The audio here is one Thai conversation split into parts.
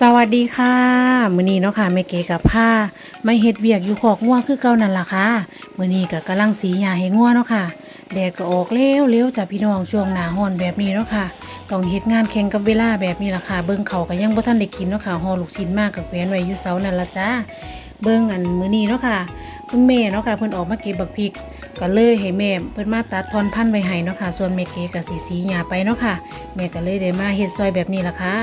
สวัสดีค่ะมื้อนี้เนาะค่ะแม่เก๋กับผ้าไมาเฮ็ดเวียกอยู่ขอกงัวคือเก่านั่นล่ะค่ะมื้อนี้ก็กำลังสีหญ้าให้งัวเนาะค่ะแดดก็ออกเร็วเร็วจ้ะพี่น้องช่วงหนาร้อนแบบนี้เนาะค่ะต้องเฮ็ดงานแข่งกับเวลาแบบนี้ล่ะค่ะเบิ่งเขาก็ยังบ่ทันได้กินเนาะค่ะห่อลูกชิ้นมากกับแฟนไว้อยู่เสานั่นล่ะจ้าเบิ่งอันมื้อนี้เนาะค่ะคุณแม่เนาะค่ะเพิ่นออกมาเก็บบักพริกก็เลยให้แม่เพิ่นมาตัดทอนพันไว้ให้เนาะค่ะส่วนแม่เก๋ก็สิสีหญ้าไปเนาะค่ะแม่ก็เลยได้มาเฮ็ดซอยแบบนี้ล่ะค่ะ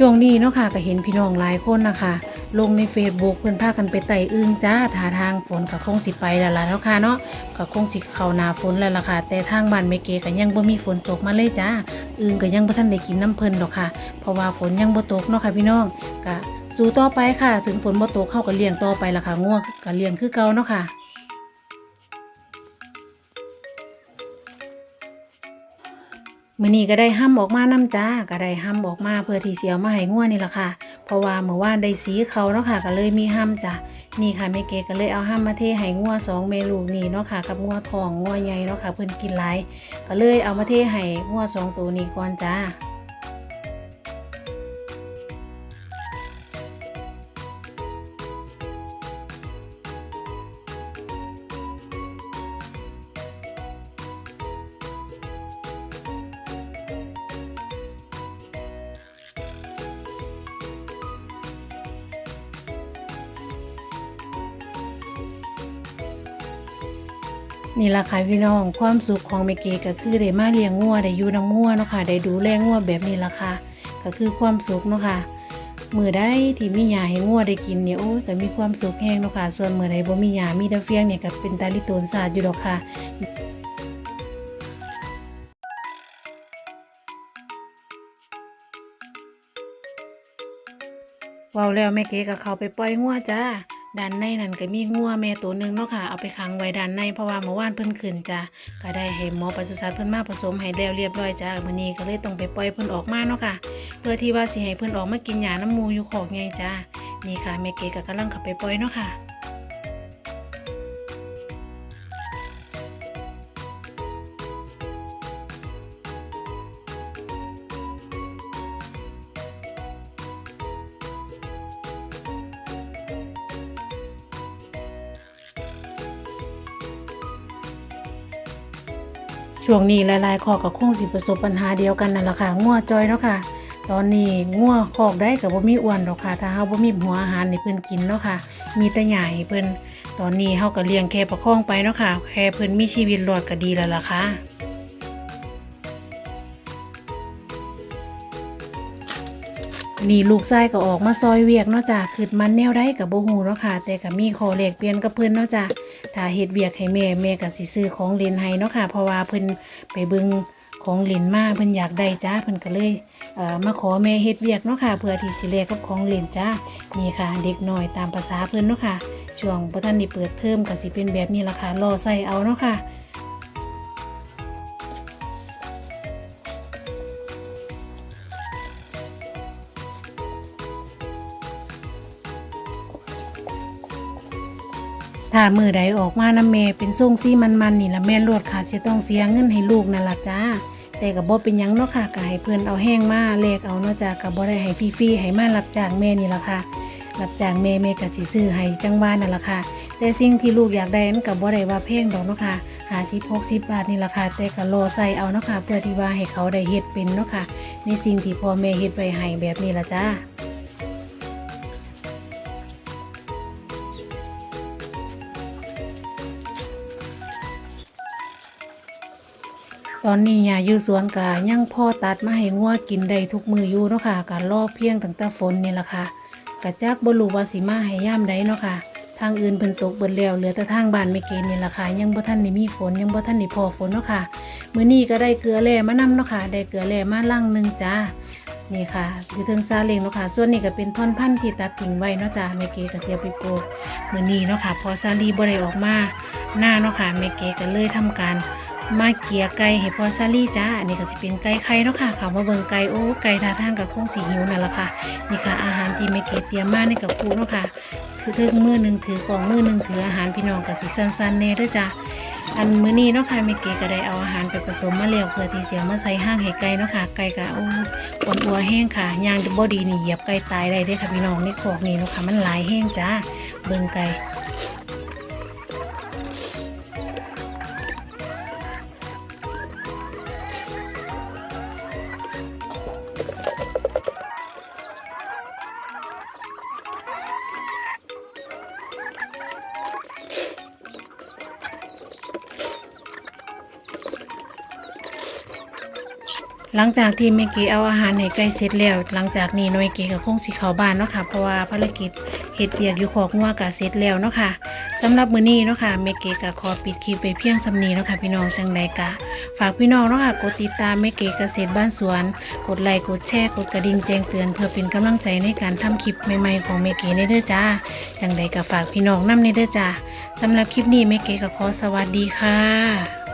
ช่วงนี้เนาะค่ะก็เห็นพี่น้องหลายคนนะคะ ลงใน Facebook เพื่อนพากันไปไต่อึ้งจ้าทาทางฝนก็คงสิไปแล้วล่ะเนาะค่ะเนาะก็คงสิเข้านาฝนแล้วล่ะค่ะ แต่ทางบ้านแม่เกก็ยังบ่มีฝนตกมาเลยจ้าอึ้งก็ยังบ่ทันได้กินน้ำเพิ่นดอกค่ะ เพราะว่าฝนยังบ่ตกเนาะค่ะพี่น้องก็สู้ต่อไปค่ะ ถึงฝนบ่ตกเข้าก็เลี้ยงต่อไปล่ะค่ะง่วงก็เลี้ยงคือเก่าเนาะค่ะ มื่อนี้ก็ได้ห้ำออกมาน้ำจ้าก็ได้ห้ำออกมาเพื่อที่เสียวมาให้ง่วนี่ละค่ะ เพราะว่าเมื่อวานได้สีเขาเนาะค่ะก็เลยมีห้ำจ้านี่ค่ะแม่เกก็เลยเอาห้ำมาเทให้ง่วสองเมลูกนี่เนาะค่ะกับง่วทองง่วใหญ่เนาะค่ะเพิ่นกินหลายก็เลยเอามาเทให้ง่วสองตัวนี้ก่อนจ้า นี่ละค่ะพี่น้องความสุขของเมเกก็คือได้มาเลี้ยงงัวได้อยู่น้ำงัวเนาะค่ะได้ดูแลงัวแบบนี้ละค่ะก็คือความสุขเนาะค่ะมือได้ที่มีหญ้าให้งัวได้กินเนี่ยโอ้ยก็มีความสุขแห้งเนาะค่ะส่วนมือใดบ่มีหญ้ามีแต่เฟียงเนี่ยก็เป็นตาลิโตนศาสตร์อยู่ดอกค่ะว้าวแล้วแม่เก๋ก็เข้าไปปล่อยงัวจ้า ด้านในนั่นก็มีงัวแม่ตัวหนึ่งเนาะค่ะเอาไปขังไว้ด้านในเพราะว่าเมื่อวานเพิ่นขึ้นจ้าก็ได้ให้หมอปศุสัตว์เพิ่นมาผสมให้แล้วเรียบร้อยจ้ามื้อนี้ก็เลยต้องไปปล่อยเพิ่นออกมาเนาะค่ะ เพื่อที่ว่าสิให้เพิ่นออกมากินหญ้าน้ำมูอยู่ขอกไงจ้านี่ค่ะแม่เก๋ก็กำลังขับไปปล่อยเนาะค่ะ ช่วงนี้หลายๆคอกก็คงสิประสบปัญหาเดียวกันนั่นแหละค่ะงัวจอยเนาะค่ะ ตอนนี้งัวคอกได้กับบ่มีอ้วนดอกค่ะ ถ้าเฮาบ่มีหัวอาหารให้เพิ่นกินเนาะค่ะ มีแต่ใหญ่เพิ่นตอนนี้เฮาก็เลี้ยงแค่ประคองไปเนาะค่ะ แค่เพิ่นมีชีวิตรอดก็ดีแล้วล่ะค่ะ นี่ลูกชายก็ออกมาซอยเวียกเนาะจ้ะขึ้นมันแนวได้กับโบ่ฮู้เนาะค่ะ แต่ก็มีขอแลกเปลี่ยนกับเพิ่อนเนาะจ้ะถ้าเฮ็ดเวียกให้แม่แม่ก็สิซื้อของเล่นให้เนาะค่ะ เพราะว่าเพิ่อนไปบิ่งของเล่นมาเพิ่อนอยากได้จ้าเพิ่อนก็เลยเอ่อมาขอแม่เฮ็ดเวียกเนาะค่ะเพื่อที่สิแลกกับของเล่นจ้านี่ค่ะ เด็กน้อยตามภาษาเพิ่อนเนาะค่ะช่วงบ่ทันได้เปิดเทอมก็สิเป็นแบบนี้ล่ะค่ะรอใส่เอาเนาะค่ะ ถ้ามือใดออกมาน้ำแม่เป็นทรงซี่มันๆนี่ละแม่นรวดค่ะสิต้องเสียเงินให้ลูกนั่นล่ะจ้าแต่ก็บ่เป็นยังเนาะค่ะก็ให้เพิ่อนเอาแห้งมาเลกเอาเนาะจ้าก็บ่ได้ให้ฟรีๆให้มารับจางแม่นี่ล่ะค่ะรับจางแม่แม่ก็สิซื้อให้จังว่านั่นล่ะค่ะ แต่สิ่งที่ลูกอยากได้นั้นก็บ่ได้ว่าแพงดอกเนาะค่ะ50 60บาทนี่ล่ะค่ะ แต่ก็รอใส่เอาเนาะค่ะเพื่อที่ว่าให้เขาได้เฮ็ดเป็นเนาะค่ะในสิ่งที่พ่อแม่เฮ็ดไว้ให้แบบนี้ล่ะจ้า ตอนนี้ยาอยู่สวนกายังพ่อตัดมาให้งัวกินได้ทุกมืออยู่เนาะค่ะการรอเพียงตั้งแต่ฝนนี่แหละค่ะกะจักบรูว่าสิมาให้ย่ามใดเนาะค่ะ ทางอื่นเพิ่นตกเบิดแล้วเหลือแต่ทางบ้านไม่เกณฑ์นี่แหละค่ะ ยังบ่ทันได้มีฝนยังบ่ทันได้พอฝนเนาะค่ะมื้อนี้ก็ได้เกลือแร่มานํเนาะค่ะ ได้เกลือแร่มาลังหนึงจ้านี่ค่ะอยู่เทิงซาเลงเนาะค่ะ ส่วนนี้ก็เป็นท่อนพันธุ์ที่ตัดทิ้งไว้เนาะจ้าแม่เกก็เสียไปปลูกมื้อนี้เนาะค่ะ พอซาลีบ่ได้ออกมาหน้าเนาะค่ะแม่เกก็เลยทำการ มาเกียไก่ให้พอซาลี่จ้า อันนี้ก็สิเป็นไก่ไข่เนาะค่ะเขามาเบิ่งไก่โอ้ไก่ท่าทางกับคงสีหิวนั่นแหละค่ะ นี่ค่ะ อาหารที่แม่เกดเตรียมมาในกับครูเนาะค่ะ คือถึงมือหนึ่งถือกล่องมือหนึ่งถืออาหารพี่น้องกับสิสั้นๆเน่ด้วยจ้าอันมื้อนี้เนาะค่ะแม่เกดก็ได้เอาอาหารไปผสมมาแล้วเพื่อที่เสียมาใส่ห้างให้ไก่เนาะค่ะ ไก่ก็โอ้อ่อนอัวแห้งค่ะยางบ่ดีนี่เหยียบไก่ตายได้เด้อค่ะพี่น้องในคอกนี่เนาะค่ะมันหลายแห้งจ้า เบิ่งไก่ หลังจากที่เมเกเอาอาหารให้ไก่เสร็จแล้ว หลังจากนี้น้อยเกก็คงสิเข้าบ้านเนาะค่ะ เพราะว่าภารกิจเฮ็ดเวียกอยู่ขอกงัวก็เสร็จแล้วเนาะค่ะสำหรับมื้อนี้เนาะค่ะเมเกก็ขอปิดคลิปไปเพียงสำนีเนาะค่ะพี่น้องจังใดกะ ฝากพี่น้องเนาะค่ะกดติดตามเมเกเกษตรบ้านสวน กดไลค์กดแชร์กดกระดิ่งแจ้งเตือนเพื่อเป็นกำลังใจในการทำคลิปใหม่ๆของเมเกในเด้อจ้า จังใดก็ฝากพี่น้องนำในเด้อจ้าสำหรับคลิปนี้เมเกก็ขอสวัสดีค่ะ